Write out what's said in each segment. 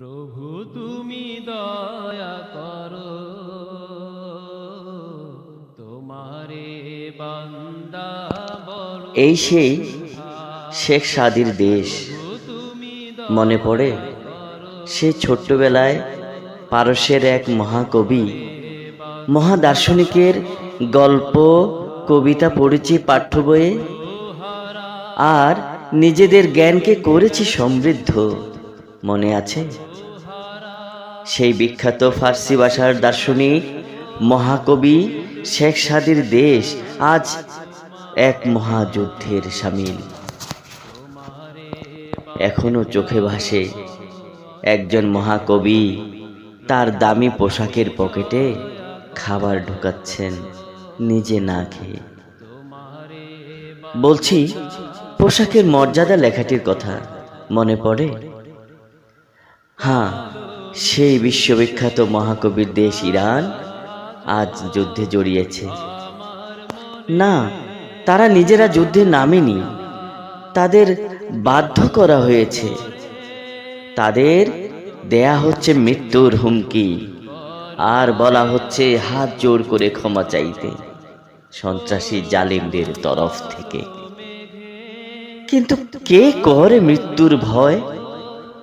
প্রভু, তুমি দয়া করো। তোমারে বান্দা এই সেই শেখ সাদির দেশ। মনে পড়ে? সে ছোট্টবেলায় পারস্যের এক মহাকবি, মহাদার্শনিকের গল্প, কবিতা পড়েছি পাঠ্য বইয়ে। আর নিজেদের জ্ঞানকে করেছি সমৃদ্ধ। মনে আছে? সেই বিখ্যাত ফার্সি ভাষার দার্শনিক মহাকবি শেখ সাদির দেশ আজ এক মহাযুদ্ধের সামিল। এখনও চোখে ভাসে একজন মহাকবি তার দামি পোশাকের পকেটে খাবার ঢুকাচ্ছেন নিজে না খেয়ে। বলছি, পোশাকের মর্যাদা লেখাটির কথা মনে পড়ে? হ্যাঁ সেই বিশ্ববিখ্যাত মহাকবির দেশ ইরান আজ যুদ্ধে জড়িয়েছে। না, তারা নিজেরা যুদ্ধে নামেনি। তাদের বাধ্য করা হয়েছে। তাদের দেয়া হচ্ছে মৃত্যুর হুমকি। আর বলা হচ্ছে হাত জোর করে ক্ষমা চাইতে। সন্ত্রাসী জালিমদের তরফ থেকে। কিন্তু কে করে মৃত্যুর ভয়?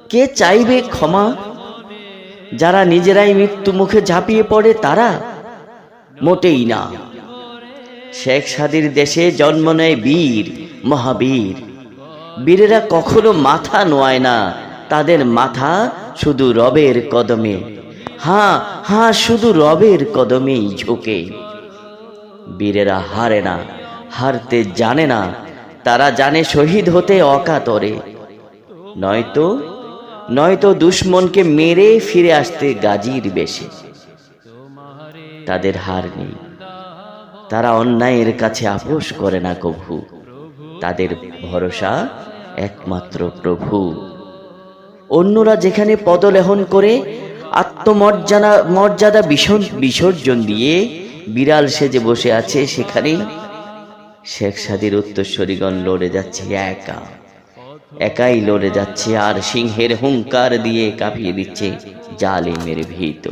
কে চাইবে ক্ষমা? যারা নিজেরাই মৃত্যু মুখে ঝাঁপিয়ে পড়ে তারা মোটেই না। শেখ সাদির দেশে জন্ম নেয় বীর, মহাবীর। বীরেরা কখনো মাথা নোয়ায় না, তাদের মাথা শুধু রবের কদমে। হ্যাঁ হ্যাঁ শুধু রবের কদমেই ঝোঁকে। বীরেরা হারে না, হারতে জানে না, তারা জানে শহীদ হতে অকাতরে। নয়তো নয়তো দুশ্মনকে মেরে ফিরে আসতে গাজীর বেশে। তাদের হার নেই। তারা অন্যায়ের কাছে আপোষ করে না কভু। তাদের ভরসা একমাত্র প্রভু। অন্যরা যেখানে পদলেহন করে, আত্মমর্যাদা, মর্যাদা বিসর্জন বিসর্জন দিয়ে বিড়াল সেজে বসে আছে, সেখানেই শেখ সাদির উত্তরস্বরীগণ লড়ে যাচ্ছে একা। একাই লড়ে যাচ্ছে আর সিংহের হুঙ্কার দিয়ে কাঁপিয়ে দিচ্ছে জালিমের ভিত